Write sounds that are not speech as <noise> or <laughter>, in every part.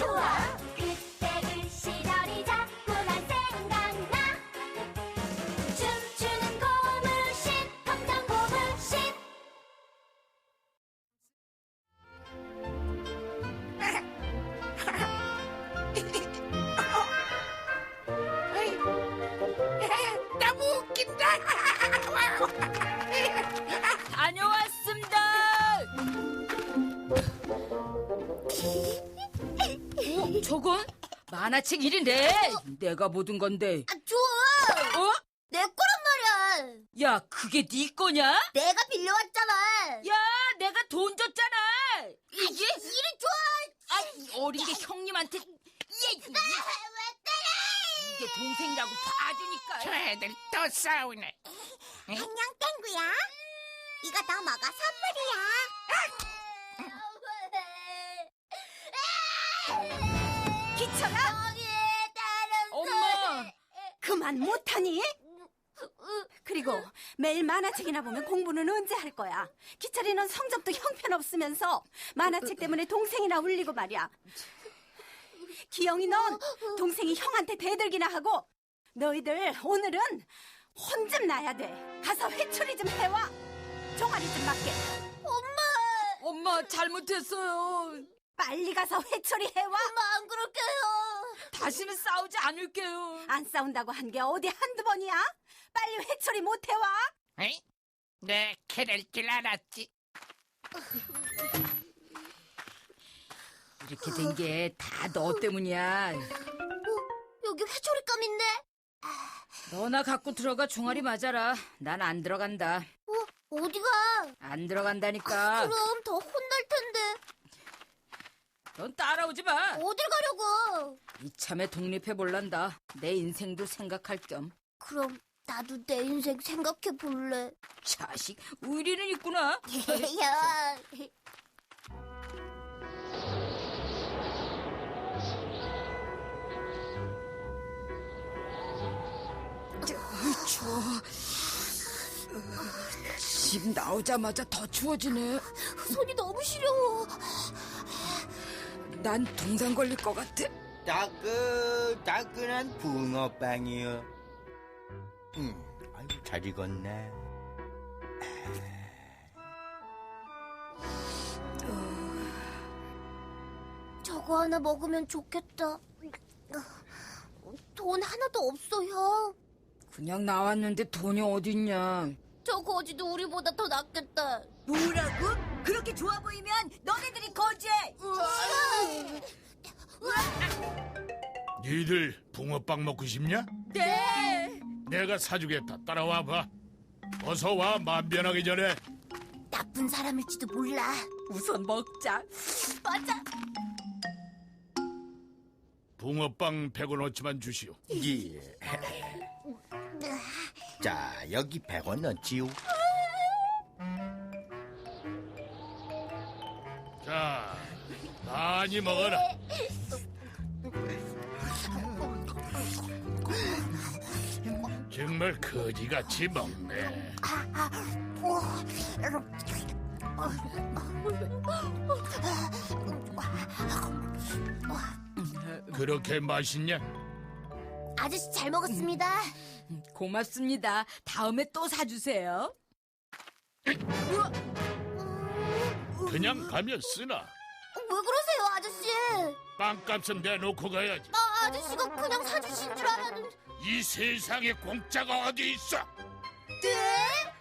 좋아. 그때 그 시절이 자꾸만 생각나. 춤추는 고무신 검정 고무신. <laughs> 어? <laughs> 어? <laughs> 어? 너무 웃긴다. 다녀왔어. 저건 만화책 일인데 내가 묻은 건데. 아, 좋아. 어? 내 거란 말이야. 야, 그게 네 거냐? 내가 빌려왔잖아. 야, 내가 돈 줬잖아. 이게 이리 줘. 아, 이 어린 게 형님한테 얘, 이- 왜 때려? 이게 동생이라고 봐주니까. 저 애들 또 싸우네. 안녕 땡구야. 이거 너 먹어 선물이야. 기철아, 엄마, 그만 못하니? 그리고 매일 만화책이나 보면 공부는 언제 할 거야? 기철이 넌 성적도 형편없으면서 만화책 때문에 동생이나 울리고 말이야. 기영이 넌 동생이 형한테 대들기나 하고 너희들 오늘은 혼 좀 나야 돼. 가서 회초리 좀 해와. 종아리 좀 맞게. 엄마 잘못했어요. 빨리 가서 회초리 해와. 엄마 안 그럴게요. 다시는 싸우지 않을게요. 안 싸운다고 한 게 어디 한두 번이야? 빨리 회초리 못 해와. 에이? 내 캐럴 줄 알았지. 이렇게 된 게 다 너 때문이야. 여기 회초리감 있네. 너나 갖고 들어가 종아리 맞아라. 난 안 들어간다. 어, 어디가? 안 들어간다니까. 그럼 더 혼날 텐데. 넌 따라오지 마. 어딜 가려고? 이참에 독립해 볼란다. 내 인생도 생각할 겸. 그럼 나도 내 인생 생각해 볼래. 자식, 의리는 있구나. <laughs> 야. 추워. 집 나오자마자 더 추워지네. 손이 너무 시려워. 난 동상 걸릴 것 같아. 따끈 따끈한 붕어빵이요. 음, 아유, 잘 익었네. 저거 하나 먹으면 좋겠다. 돈 하나도 없어, 형. 그냥 나왔는데 돈이 어딨냐. 저 거지도 우리보다 더 낫겠다. 뭐라고? 그렇게 좋아 보이면 너네들이 거지해. 니들 붕어빵 먹고 싶냐? 네. 내가 사주겠다. 따라와 봐. 어서 와 만변하기 전에. 나쁜 사람일지도 몰라. 우선 먹자. 맞아. 붕어빵 100원어치만 주시오. 예. 자, 여기 100원 넣지요. 많이 먹어라. 정말 거지같이 먹네. 그렇게 맛있냐? 아저씨 잘 먹었습니다. 고맙습니다. 다음에 또 사주세요. 그냥 가면 쓰나? 왜 그러세요, 아저씨? 빵값은 내놓고 가야지. 아, 아저씨가 그냥 사주신 줄 알았는데. 이 세상에 공짜가 어디 있어? 네?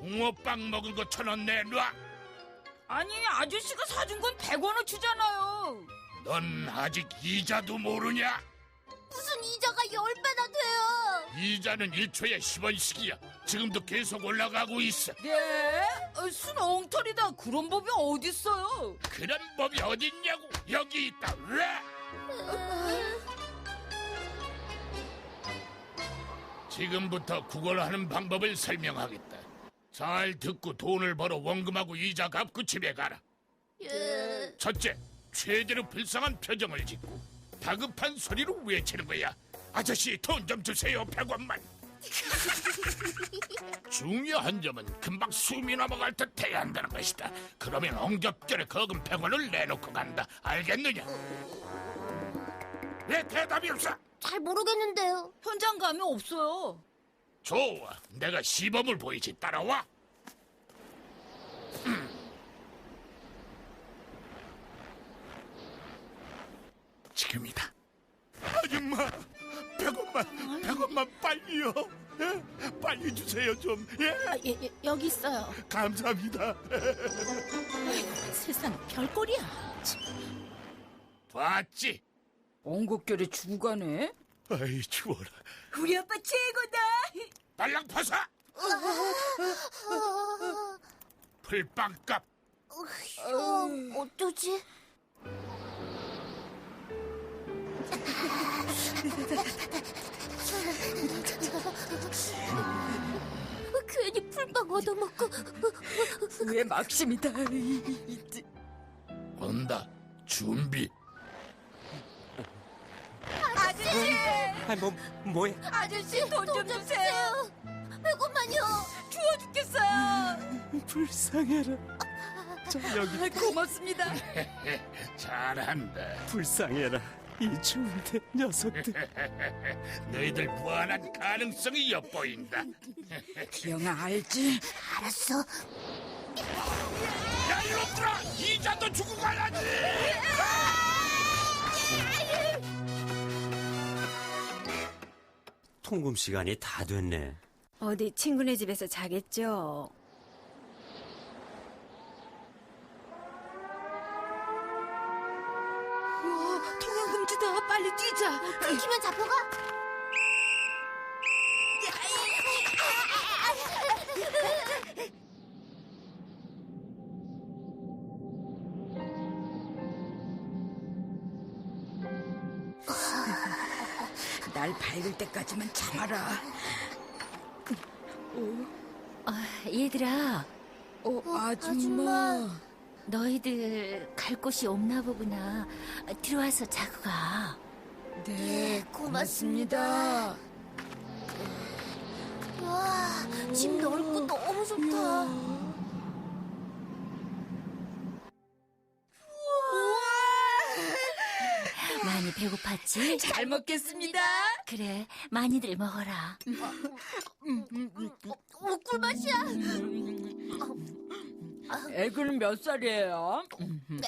붕어빵 먹은 거 천 원 내놔. 아니, 아저씨가 사준 건 100원어치잖아요. 넌 아직 이자도 모르냐? 무슨 이자가 열 배나 돼요? 이자는 1초에 10원씩이야. 지금도 계속 올라가고 있어. 네? 어, 순 엉터리다. 그런 법이 어딨어요. 그런 법이 어딨냐고. 여기 있다. 왜? 지금부터 구걸하는 방법을 설명하겠다. 잘 듣고 돈을 벌어 원금하고 이자 갚고 집에 가라. 예. 첫째, 최대로 불쌍한 표정을 짓고 다급한 소리로 외치는 거야. 아저씨 돈 좀 주세요, 100원만. <laughs> 중요한 점은 금방 숨이 넘어갈 듯 해야 한다는 것이다. 그러면 엉겹결에 거금 100원을 내놓고 간다. 알겠느냐? 왜 대답이 없어? 잘 모르겠는데요. 현장 가면 없어요. 좋아, 내가 시범을 보이지. 따라와. 음. 지금이다. 아줌마, 100원 100원만 100원만 빨리요 예? 빨리 주세요 좀 예? 아, 예, 예, 여기 있어요. 감사합니다 세상 별꼴이야. 봤지? 엉겁결에 주고 가네. 아이 추워라 우리 아빠 최고다. 달랑 파서 풀빵값 어, 어쩌지? <laughs> 얻어먹고. 왜 막심이다. 온다 준비 아, 뭐, 뭐야? 아저씨 돈 좀 주세요. 100원만요. 추워 죽겠어요. 불쌍해라. 저 여기 고맙습니다. <laughs> 잘한다 불쌍해라. 이 추운데 녀석들. <laughs> 너희들 무한한 가능성이 엿보인다 기영아 알지? 알았어. 야 이놈들아 이자도 주고 가야지 통금 시간이 다 됐네. 어디 친구네 집에서 자겠죠. 통영금지다. 빨리 뛰자. 들키면 잡혀가? 날 밝을 때까지만 참아라. 얘들아, 어, 아줌마. 너희들 갈 곳이 없나 보구나. 들어와서 자고 가. 네, 고맙습니다. 와, 집 넓고 너무 좋다. 많이 배고팠지? 잘 먹겠습니다. 그래, 많이들 먹어라. 어, 꿀맛이야. 애기는 몇 살이에요?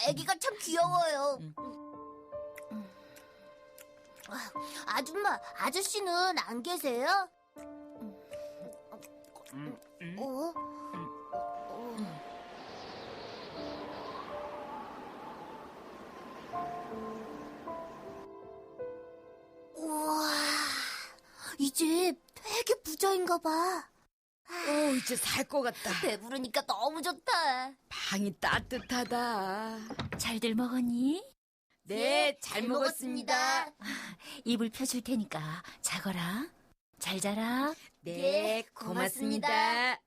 애기가 참 귀여워요. 아줌마, 아저씨는 안 계세요? 어? 우와, 이 집 되게 부자인가 봐. 어, 이제 살 것 같다. 배부르니까 너무 좋다. 방이 따뜻하다. 잘들 먹었니? 네, 잘 먹었습니다. 이불 펴줄 테니까 자거라. 잘 자라. 네, 네, 고맙습니다.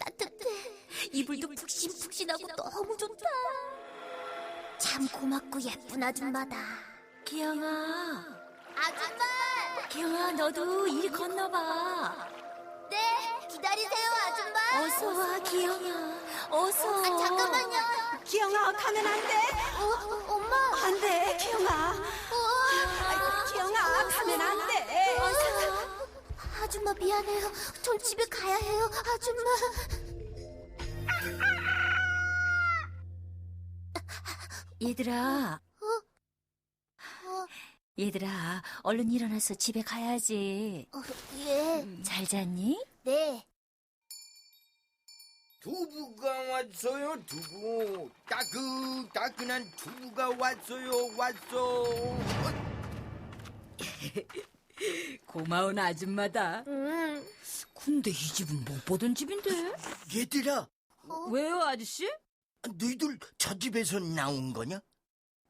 따뜻해. 이불도 푹신푹신하고 너무 좋다. 참 고맙고 예쁜 아줌마다. 기영아, 아줌마! 기영아, 너도 일 건너봐. 네, 기다리세요, 와, 기영아. 어서. 아, 잠깐만요. 기영아 가면 안 돼. 어, 엄마. 안 돼, 기영아. 아이고, 기영아 가면 안 돼. 아줌마 미안해요. 전 집에 가야 해요, 아줌마. 얘들아. 어, 얘들아, 얼른 일어나서 집에 가야지. 어, 예, 잘 잤니? 네. 두부가 왔어요 두부 따끈따끈한 두부가 왔어요 왔어 <laughs> 고마운 아줌마다. 음, 근데 이 집은 못 보던 집인데? 얘들아 왜요, 아저씨? 너희들 저 집에서 나온 거냐?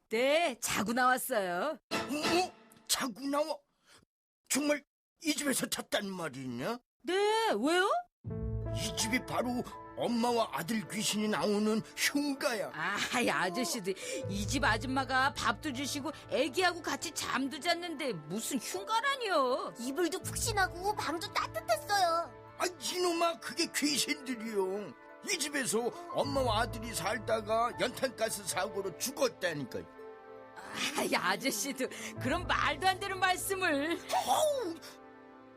네, 자고 나왔어요. 어? 자고 나와? 정말 이 집에서 잤단 말이냐? 네, 왜요? 이 집이 바로 엄마와 아들 귀신이 나오는 흉가야. 아이, 아저씨도 이집 아줌마가 밥도 주시고 애기하고 같이 잠도 잤는데 무슨 흉가라니요. 이불도 푹신하고 방도 따뜻했어요. 아, 이놈아, 그게 귀신들이요. 이 집에서 엄마와 아들이 살다가 연탄가스 사고로 죽었다니까. 아이, 아저씨도 그런 말도 안 되는 말씀을. 어우,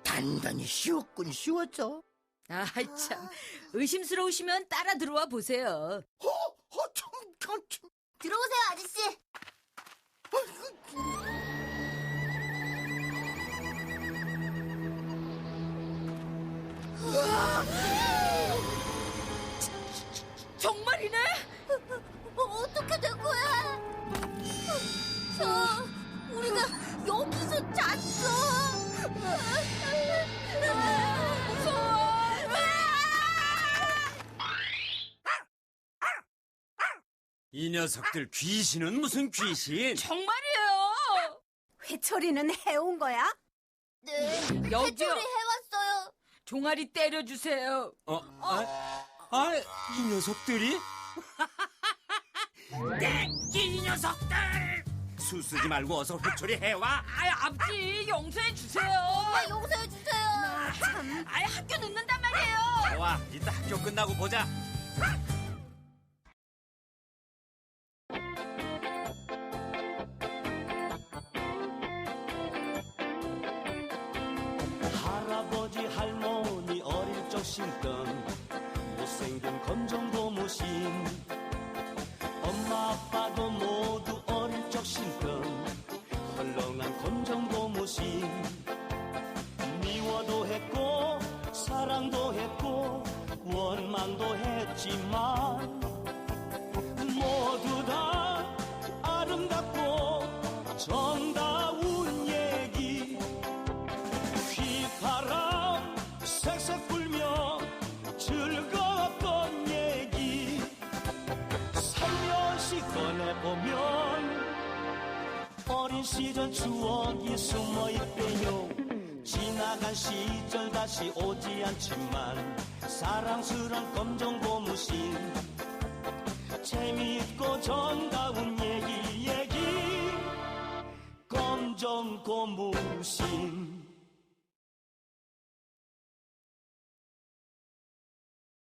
단단히 쉬웠군, 쉬웠죠. 아이, 참. 의심스러우시면 따라 들어와 보세요. 어, 어, 참, 참, 참. 들어오세요, 아저씨. 정말이네? 녀석들 귀신은 무슨 귀신? 정말이에요. 회초리는 해온 거야? 네, 여기요. 해초리 해왔어요. 종아리 때려주세요. 어? 아, 아, 이 녀석들이? <laughs> 이 녀석들! 수 쓰지 말고 어서 회초리 해와. 아이, 아버지, 용서해 주세요. 엄마 용서해 주세요. 아이, 학교 늦는단 말이에요. 좋아, 이따 학교 끝나고 보자. 어린 시절 추억이 숨어 있대요. 지나간 시절 다시 오지 않지만 사랑스런 검정 고무신. 재미있고 정다운 얘기 얘기. 검정 고무신